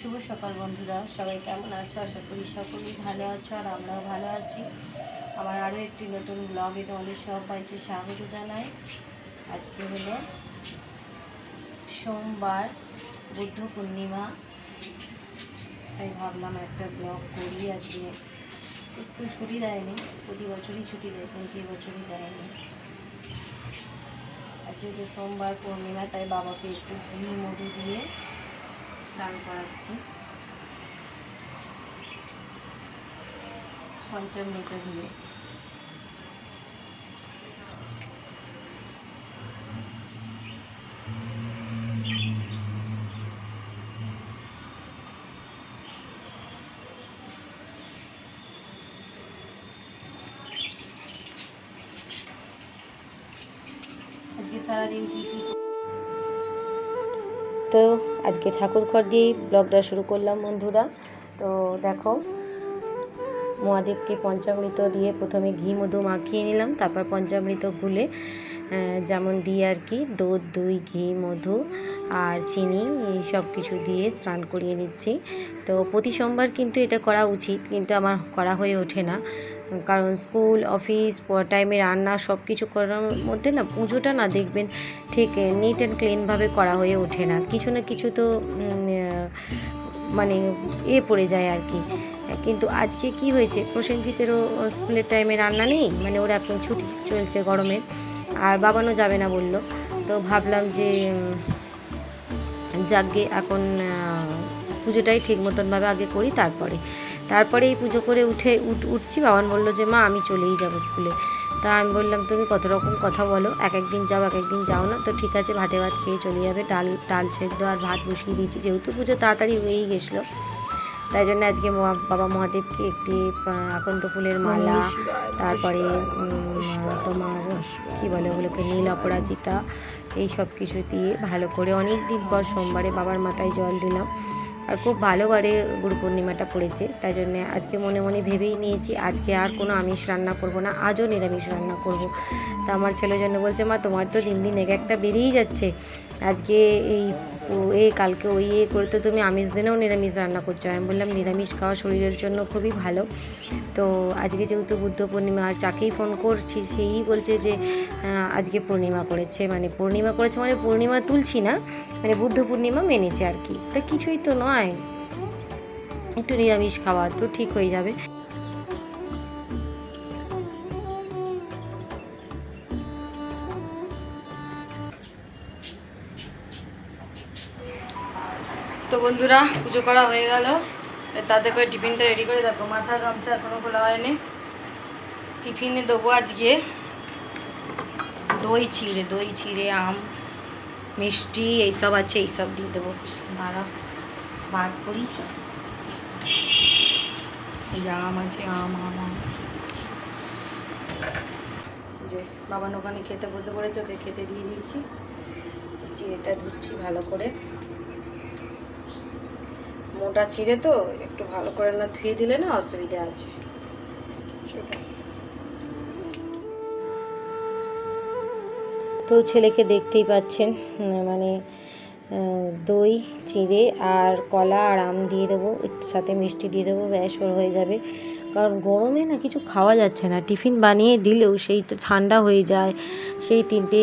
শুভ সকাল বন্ধুরা। সবাই কেমন আছো? আশা করি সকলেই ভালো আছো আর আমরাও ভালো আছি। আমার আরও একটি নতুন ব্লগে তোমাদের সবাইকে স্বাগত জানাই। আজকে হলো সোমবার, বুদ্ধ পূর্ণিমা। তাই ভাবলাম একটা ব্লগ করি আজকে। স্কুল ছুটি দেয়নি, প্রতি বছরই ছুটি দেয়, কিন্তু এবছরই দেয়নি। আর যেহেতু সোমবার পূর্ণিমা, তাই বাবাকে একটু ঘি মধু দিয়ে চান করাচ্ছি। পঞ্চামৃত দিয়ে আজকে তো আজকে ঠাকুর ঘর দিয়েই ব্লগটা শুরু করলাম বন্ধুরা। তো দেখো, মহাদেবকে পঞ্চামৃত দিয়ে প্রথমে ঘি, মধু মাখিয়ে নিলাম, তারপর পঞ্চামৃত গুলে যেমন দিই আর কি, দুধ, দই, ঘি, মধু আর চিনি, এই সব কিছু দিয়ে স্নান করিয়ে নিচ্ছি। তো প্রতি সোমবার কিন্তু এটা করা উচিত, কিন্তু আমার করা হয়ে ওঠে না। কারণ স্কুল, অফিস টাইমে রান্না সব কিছু করার মধ্যে না পুজোটা না দেখবেন ঠিক নিট অ্যান্ড ক্লিনভাবে করা হয়ে ওঠে না। কিছু না কিছু তো মানে এ পড়ে যায় আর কি। কিন্তু আজকে কি হয়েছে, প্রসেনজিতেরও স্কুলের টাইমে রান্না নেই? মানে ওরা এখন ছুটি চলছে গরমে, আর বাবানও যাবে না বলল। তো ভাবলাম যে যাকগে এখন পুজোটাই ঠিক মতনভাবে আগে করি, তারপরে। তারপরে এই পুজো করে উঠে উঠ উঠছি বাবান বলল যে মা আমি চলেই যাব স্কুলে। তা আমি বললাম তুমি কত রকম কথা বলো এক একদিন যাও এক একদিন যাও না। তো ঠিক আছে ভাতে ভাত খেয়ে চলে যাবে ডাল ডাল সেদ্ধ আর ভাত বসিয়ে দিয়েছি যেহেতু পুজো তাড়াতাড়ি হয়েই গেছিল। তাই জন্য আজকে বাবা মহাদেবকে একটি আকন্ত ফুলের মালা তারপরে তোমার কি বলে ওগুলোকে নীল অপরাজিতা এই সব কিছু দিয়ে ভালো করে অনেক দিন পর সোমবারে বাবার মাথায় জল দিলাম। আর খুব ভালোবারে গুরু পূর্ণিমাটা পড়েছে, তাই জন্য আজকে মনে মনে ভেবেই নিয়েছি আজকে আর কোনো আমিষ রান্না করব না, আজও নিরামিষ রান্না করব। তা আমার ছেলের জন্য বলছে, মা, তোমার তো দিন দিন এক একটা বেরিয়েই যাচ্ছে। আজকে এই এ কালকে ওই এ করে তো তুমি আমিষ দিনেও নিরামিষ রান্না করছ। আমি বললাম, নিরামিষ খাওয়া শরীরের জন্য খুবই ভালো। তো আজকে যেহেতু বুদ্ধ পূর্ণিমা, আর যাকেই ফোন করছি, সেই বলছে যে আজকে পূর্ণিমা করেছে। মানে পূর্ণিমা করেছে মানে পূর্ণিমা তুলছি না মানে বুদ্ধ পূর্ণিমা মেনেছে আর কি। তা কিছুই তো নয়। একটু নিরামিষ খাওয়া তো ঠিক হয়ে যাবে। তো বন্ধুরা, পুজো করা হয়ে গেল। তাতে করে টিফিনটা রেডি করে দেখো। মাথা গামছা এখনও খোলা হয়নি। টিফিনে দেবো আজকে দই চিড়ে দই চিড়ে আম, মিষ্টি, এইসব আছে, এইসব দিয়ে দেবো। দাঁড়া, বার করি। আম আছে, আম আম আম। যে বাবান ওখানে খেতে বসে পড়েছে, ওকে খেতে দিয়ে দিয়েছি। চিড়েটা ধুচ্ছি ভালো করে। মোটা চিড়ে তো, একটু ভালো করে না ধুয়ে দিলে না অসুবিধা আছে। তো ছেলেকে দেখতেই পাচ্ছেন মানে দই, চিড়ে আর কলা আর আম দিয়ে দেবো সাথে মিষ্টি দিয়ে দেবো, ব্যাস, ওর হয়ে যাবে। কারণ গরমে না কিছু খাওয়া যাচ্ছে না, টিফিন বানিয়ে দিলেও সেই তো ঠান্ডা হয়ে যায়, সেই তিনটে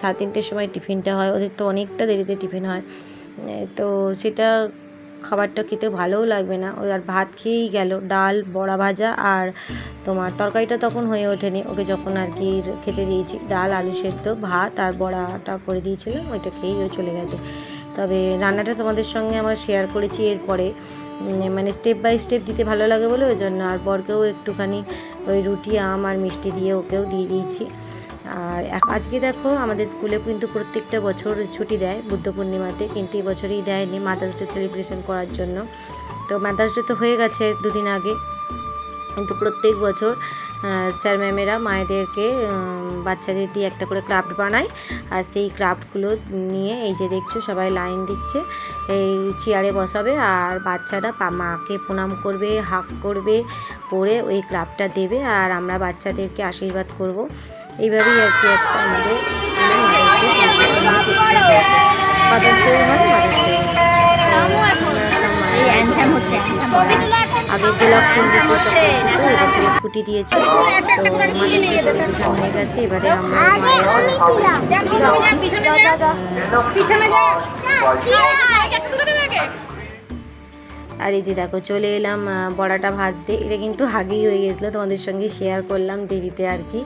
সাড়ে তিনটের সময় টিফিনটা হয়, ওদের তো অনেকটা দেরিতে টিফিন হয়। তো সেটা খাবারটা খেতে ভালোও লাগবে না। ওই আর ভাত খেয়েই গেল, ডাল, বড়া ভাজা আর তোমার তরকারিটা তখন হয়ে ওঠেনি। ওকে যখন আর কি খেতে দিয়েছি, ডাল, আলু সেদ্ধ, ভাত আর বড়াটা করে দিয়েছিলাম, ওইটা খেয়েই ও চলে গেছে। তবে রান্নাটা তোমাদের সঙ্গে আমার শেয়ার করেছি এরপরে। মানে স্টেপ বাই স্টেপ দিতে ভালো লাগে বলে, ওই জন্য আর বরকেও একটুখানি ওই রুটি, আম আর মিষ্টি দিয়ে ওকেও দিয়ে দিয়েছি। আর আজকে দেখো আমাদের স্কুলে কিন্তু প্রত্যেকটা বছর ছুটি দেয়, বুদ্ধ পূর্ণিমাতে, কিন্তু এই বছরই দেয়নি মাদার্স ডে সেলিব্রেশন করার জন্য। তো মাদার্স ডে তো হয়ে গেছে দুদিন আগে। কিন্তু প্রত্যেক বছর স্যার ম্যামেরা মায়েদেরকে বাচ্চাদের দিয়ে একটা করে ক্রাফট বানায়। আর সেই ক্রাফটগুলো নিয়ে এই যে দেখছ সবাই লাইন দিচ্ছে, এই চেয়ারে বসাবে। আর বাচ্চারা মাকে প্রণাম করবে হাক করবে, পরে ওই ক্রাফটটা দেবে। আর আমরা বাচ্চাদেরকে আশীর্বাদ করব। এইভাবেই আর কি একটা আমাদের আগে গোলাপ ফুল দিতে এবছরে ফুটি দিয়েছে তো হয়ে গেছে এবারে আমরা যা, পিছনে আর এই যে দেখো, চলে এলাম বড়াটা ভাজতে। এটা কিন্তু আগেই হয়ে গেছিল, তোমাদের সঙ্গে শেয়ার করলাম দেরিতে আর কি।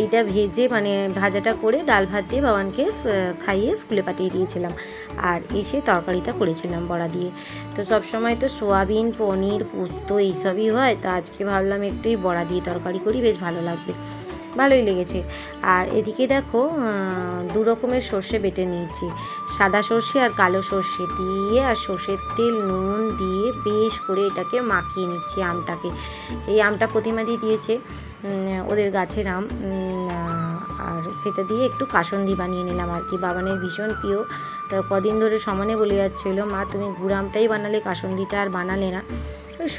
এইটা ভেজে মানে ভাজাটা করে ডাল ভাত দিয়ে বাবানকে খাইয়ে স্কুলে পাঠিয়ে দিয়েছিলাম। আর এসে তরকারিটা করেছিলাম বড়া দিয়ে। তো সব সময় তো সোয়াবিন, পনির, পোস্ত, এইসবই হয়। তো আজকে ভাবলাম একটু এই বড়া দিয়ে তরকারি করি, বেশ ভালো লাগবে। ভালোই লেগেছে। আর এদিকে দেখো দু রকমের সর্ষে বেটে নিয়েছি। সাদা সর্ষে আর কালো সর্ষে দিয়ে আর সর্ষের তেল, নুন দিয়ে বেশ করে এটাকে মাখিয়ে নিচ্ছি আমটাকে। এই আমটা প্রতিমা দিয়ে দিয়েছে ওদের গাছের আম আর সেটা দিয়ে একটু কাসন্দি বানিয়ে নিলাম আর কি। বাগানের ভীষণ প্রিয়। তো কদিন ধরে সমানে বলে যাচ্ছিল, মা, তুমি গুড় আমটাই বানালে, কাসন্দিটা আর বানালে না।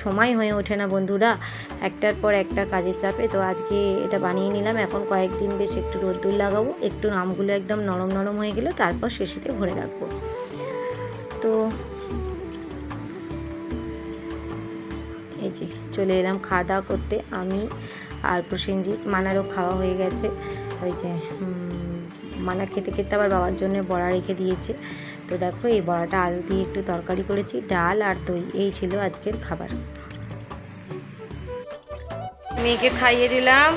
সময় হয়ে ওঠে না বন্ধুরা। একটার পর একটা কাজের চাপে তো আজকে এটা বানিয়ে নিলাম। এখন কয়েকদিন বেশ একটু রোদ্দুর লাগাবো, একটু আমগুলো একদম নরম নরম হয়ে গেলে তারপর শেষেতে ভরে রাখব। তো এই যে চলে এলাম খাওয়া দাওয়া করতে। আমি আর প্রসেনজিৎ মানারও খাওয়া হয়ে গেছে। ওই যে মানা খেতে খেতে আবার বাবার জন্য বড়া রেখে দিয়েছে। তো দেখো, এই বড়াটা আলু দিয়ে একটু তরকারি করেছি, ডাল আর দই, এই ছিল আজকের খাবার। মেয়েকে খাইয়ে দিলাম,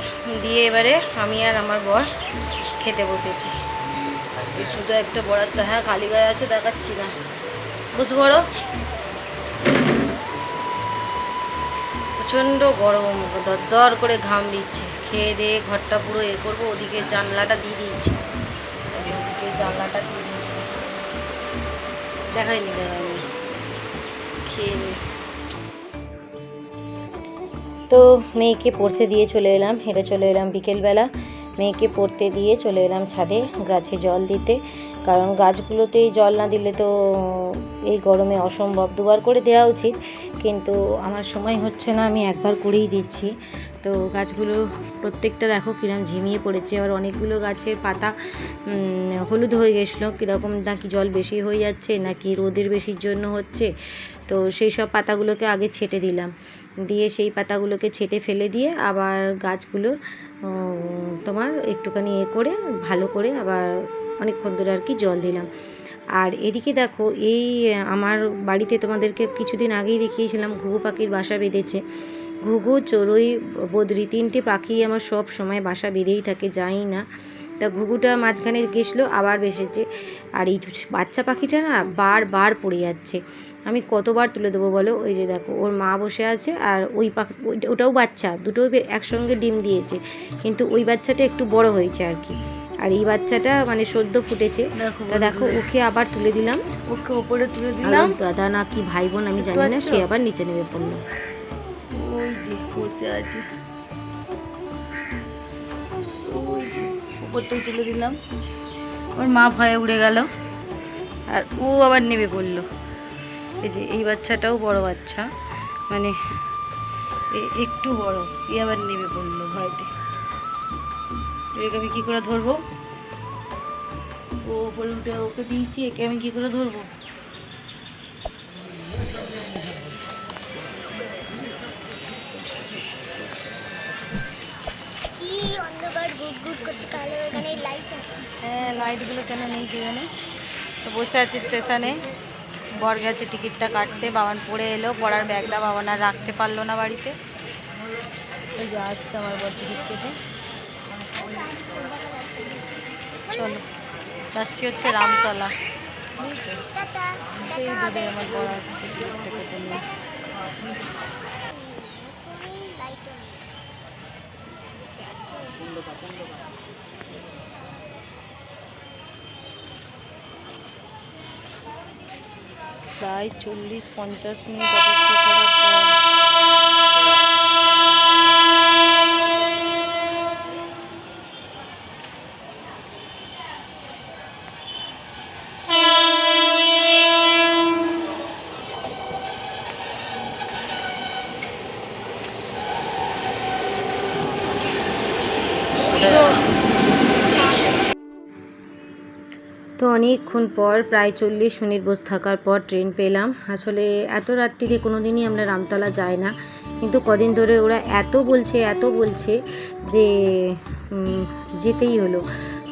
দিয়ে এবারে আমি আর আমার বস খেতে বসেছি। শুধু একটা বড়ার তো হ্যাঁ খালি গায়ে আছো, দেখাচ্ছি না। বসে বড় প্রচণ্ড গরম দর করে ঘাম দিচ্ছে। খেয়ে দিয়ে ঘরটা পুরো এ করব, ওদিকে জানলাটা দিয়ে দিয়েছি। ওদিকে জানলাটা দিয়ে খেয়ে তো মেয়েকে পড়তে দিয়ে চলে এলাম, হেঁটে চলে এলাম বিকেলবেলা। মেয়েকে পড়তে দিয়ে চলে এলাম ছাদে গাছে জল দিতে। কারণ গাছগুলোতে জল না দিলে তো এই গরমে অসম্ভব। দুবার করে দেওয়া উচিত, কিন্তু আমার সময় হচ্ছে না, আমি একবার করেই দিচ্ছি। তো গাছগুলো প্রত্যেকটা দেখো কিরম ঝিমিয়ে পড়েছে, আবার অনেকগুলো গাছের পাতা হলুদ হয়ে গেছিল। কীরকম নাকি জল বেশি হয়ে যাচ্ছে, নাকি রোদের বেশির জন্য হচ্ছে? তো সেই সব পাতাগুলোকে আগে ছেটে দিলাম। দিয়ে সেই পাতাগুলোকে ছেটে ফেলে দিয়ে আবার গাছগুলোর তোমার একটুখানি এ করে, ভালো করে আবার অনেকক্ষণ ধরে আর কি জল দিলাম। আর এদিকে দেখো, এই, আমার বাড়িতে তোমাদেরকে কিছুদিন আগেই দেখিয়েছিলাম, ঘুঘু পাখির বাসা বেঁধেছে। ঘুঘু চড়ুই বদ্রি তিনটে পাখি আমার সব সময় বাসা বেঁধেই থাকে যাই না। তা ঘুঘুটা মাঝখানে গেছিল আবার বেসেছে। আর এই বাচ্চা পাখিটা না বারবার পড়ে যাচ্ছে। আমি কতবার তুলে দেবো বলো? ওই যে দেখো ওর মা বসে আছে আর ওই পাখি ওটাও বাচ্চা দুটোই একসঙ্গে ডিম দিয়েছে। কিন্তু ওই বাচ্চাটা একটু বড় হয়েছে আর কি। আর এই বাচ্চাটা মানে সদ্য ফুটেছে। তা দেখো ওকে আবার তুলে দিলাম। ওকে ওপরে তুলে দিলাম। দাদা না কি ভাই বোন আমি জানি না সে আবার নিচে নেমে পড়ল। বসে আছে। উপরটাই তুলে দিলাম। ওর মা ভয়ে উড়ে গেল। আর ও আবার নেমে পড়ল। এই যে এই বাচ্চাটাও বড় বাচ্চা। মানে একটু বড়। এ আবার নেমে পড়ল ভয়তে। একে আমি কী করে ধরবো? ও উঠে ওকে দিয়েছি, একে আমি কী করে ধরবো? গুড গুড লাইট হ্যাঁ লাইটগুলো কেন নেই কে জানে তো বসে আছি স্টেশনে। বর গেছে টিকিটটা কাটতে। বাবান পড়ে এলো পড়ার ব্যাগটা বাবান আর রাখতে পারল না বাড়িতে। ওই যে আসছে আমার বর টিকিট কেটে। চলো যাচ্ছি হচ্ছে রামতলা। সেই দূরে আমার বর আসছে টিকিটটা কেটে নিয়ে। প্রায় চল্লিশ পঞ্চাশ মিনিট অপেক্ষা করার পর তো তো অনেকক্ষণ পর, প্রায় চল্লিশ মিনিট বসে থাকার পর ট্রেন পেলাম। আসলে এত রাত্রিরে কোনো দিনই আমরা রামতলা যাই না। কিন্তু কদিন ধরে ওরা এত বলছে এত বলছে যে যেতেই হলো।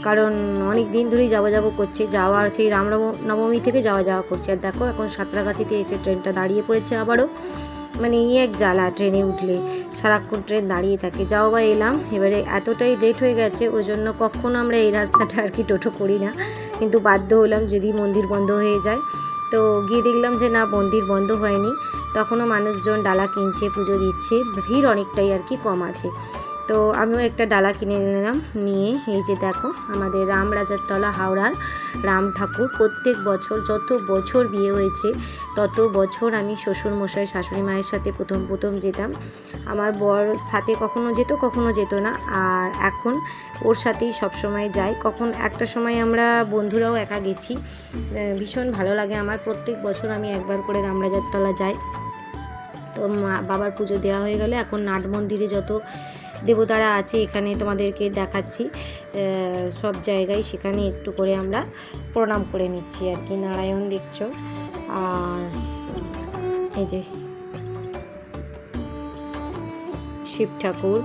কারণ অনেক দিন ধরেই যাওয়া যাব করছে। যাওয়ার সেই রাম নবমী থেকে যাওয়া যাওয়া করছে। আর দেখো, এখন সাঁতরাগাছিতে এসে ট্রেনটা দাঁড়িয়ে পড়েছে আবারও। মানে ইয়ে এক জ্বালা ট্রেনে উঠলে। সারাক্ষণ ট্রেন দাঁড়িয়ে থাকে। যাও বা এলাম। এবারে এতটাই লেট হয়ে গেছে ওই জন্য কখনো আমরা এই রাস্তাটা আর কি টোটো করি না। কিন্তু বাধ্য হলাম যদি মন্দির বন্ধ হয়ে যায়। তো গিয়ে দেখলাম যে না, মন্দির বন্ধ হয়নি। তখনও মানুষজন ডালা কিনছে, পুজো দিচ্ছে। ভিড় অনেকটাই আর কি কম আছে। তো আমিও একটা ডালা কিনে নিলাম, নিয়ে এই যে দেখো আমাদের রাম রাজার তলা হাওড়ার রাম ঠাকুর। প্রত্যেক বছর যত বছর বিয়ে হয়েছে, তত বছর আমি শ্বশুর মশাই, শাশুড়ি মায়ের সাথে প্রথম প্রথম যেতাম। আমার বর সাথে কখনো যেত কখনো যেত না। আর এখন ওর সাথেই সব সময় যাই। কখন একটা সময় আমরা বন্ধুরাও একা গেছি। ভীষণ ভালো লাগে আমার। প্রত্যেক বছর আমি একবার করে রামরাজার তলা যাই। তো বাবার পুজো দেওয়া হয়ে গেলে এখন নাট মন্দিরে যত দেবতারা আছে, এখানে তোমাদেরকে দেখাচ্ছি। সব জায়গায় সেখানে একটু করে আমরা প্রণাম করে নিচ্ছি আর কি। নারায়ণ দেখছ? আর এই যে শিব ঠাকুর।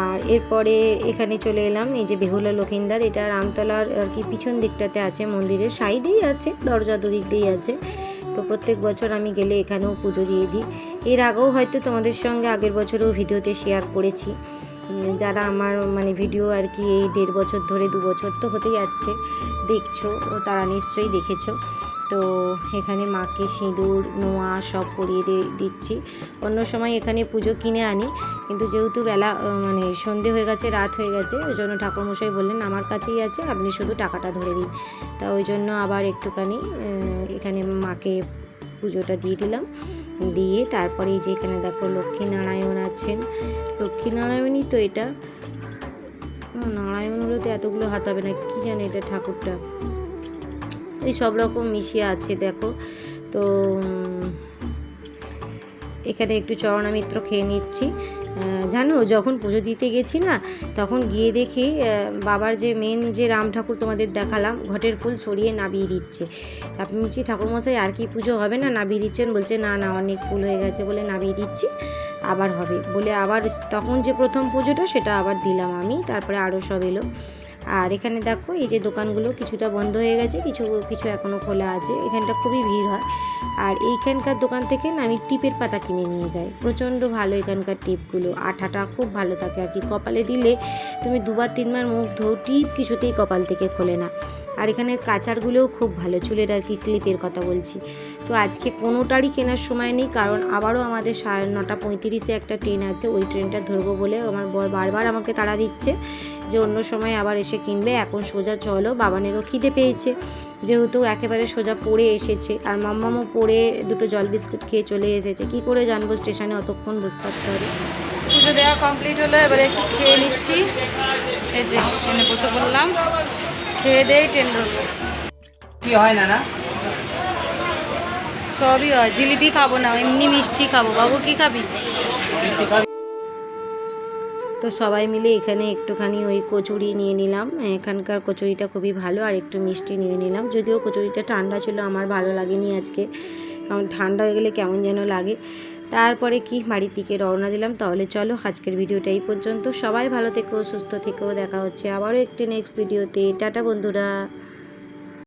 আর এরপরে এখানে চলে এলাম, এই যে বেহুলা লক্ষিন্দার। এটা রামতলার আর কি পিছন দিকটাতে আছে, মন্দিরের সাইডেই আছে, দরজা দুদিক দিয়েই আছে। তো প্রত্যেক বছর আমি গেলে এখানেও পুজো দিয়ে দিই। এর আগেও হয়তো তোমাদের সঙ্গে আগের বছরও ভিডিওতে শেয়ার করেছি। যারা আমার মানে ভিডিও আর কি এই দেড় বছর ধরে, দু বছর তো হতেই যাচ্ছে, দেখছ, ও তারা নিশ্চয়ই দেখেছ। তো এখানে মাকে সিঁদুর, নোয়া সব পরিয়ে দিচ্ছি। অন্য সময় এখানে পুজো কিনে আনি, কিন্তু যেহেতু বেলা মানে সন্ধে হয়ে গেছে, রাত হয়ে গেছে, ওই জন্য ঠাকুরমশাই বললেন, আমার কাছেই আছে, আপনি শুধু টাকাটা ধরে দিন তা ওই জন্য আবার একটুখানি এখানে মাকে পুজোটা দিয়ে দিলাম। দিয়ে তারপরে এই যে এখানে দেখো লক্ষ্মীনারায়ণ আছেন। লক্ষ্মীনারায়ণই তো এটা। নারায়ণ হলে তো এতগুলো হাত হবে না, কী জানে এটা ঠাকুরটা। এই সব রকম মিশিয়ে আছে, দেখো। তো এখানে একটু চরণামিত্র খেয়ে নিচ্ছি। জানো, যখন পুজো দিতে গেছি না, তখন গিয়ে দেখি বাবার যে মেন যে রাম ঠাকুর তোমাদের দেখালাম, ঘটের ফুল সরিয়ে নাবিয়ে দিচ্ছে। আপনি বলছি, ঠাকুরমশাই, আর কি পুজো হবে না? নাবিয়ে দিচ্ছেন? বলছে, না না, অনেক ফুল হয়ে গেছে বলে নাবিয়ে দিচ্ছি, আবার হবে। বলে আবার তখন যে প্রথম পুজোটা, সেটা আবার দিলাম আমি, তারপরে আরও সব এলো। আর এখানে দেখো, এই যে দোকানগুলো কিছুটা বন্ধ হয়ে গেছে, কিছু কিছু এখনও খোলা আছে। এখানটা খুবই ভিড় হয়। আর এইখানকার দোকান থেকে না আমি টিপের পাতা কিনে নিয়ে যাই। প্রচণ্ড ভালো এখানকার টিপগুলো। আঠাটা খুব ভালো থাকে আর কি। কপালে দিলে তুমি দুবার, তিনবার মুখ ধো টিপ কিছুতেই কপাল থেকে খোলে না। আর এখানে কাচারগুলোও খুব ভালো। চুলের আর কি ক্লিপের কথা বলছি। তো আজকে কোনোটারই কেনার সময় নেই কারণ আবারও আমাদের সাড়ে নটা পঁয়ত্রিশে একটা ট্রেন আছে ওই ট্রেনটা ধরবো বলে আমার বর বারবার আমাকে তাড়া দিচ্ছে যে অন্য সময় আবার এসে কিনবে এখন সোজা চলো বাবানেরও খিদে পেয়েছে যেহেতু একেবারে সোজা পড়ে এসেছে আর মাম্মামও পড়ে দুটো জল বিস্কুট খেয়ে চলে এসেছে কি করে জানব স্টেশনে অতক্ষণ বসে থাকতে হবে? পুজো দেওয়া কমপ্লিট হলো এবারে একটু খেয়ে নিচ্ছি এই যে ট্রেনে বসে পড়লাম খেয়ে দেয় ট্রেন ধরবো। কি হয় না না সবই হয় জিলিপি খাব না, এমনি মিষ্টি খাব। বাবু, কি খাবি? তো সবাই মিলে এখানে একটুখানি ওই কচুরি নিয়ে নিলাম। এখানকার কচুরিটা খুবই ভালো, আর একটু মিষ্টি নিয়ে নিলাম। যদিও কচুরিটা ঠান্ডা ছিল, আমার ভালো লাগেনি আজকে। কারণ ঠান্ডা হয়ে গেলে কেমন যেন লাগে। তারপরে কি বাড়ির দিকে রওনা দিলাম, তাহলে চলো আজকের ভিডিওটা এই পর্যন্ত। সবাই ভালো থেকো, সুস্থ থেকো, দেখা হচ্ছে আবারও একটি নেক্সট ভিডিওতে টাটা বন্ধুরা।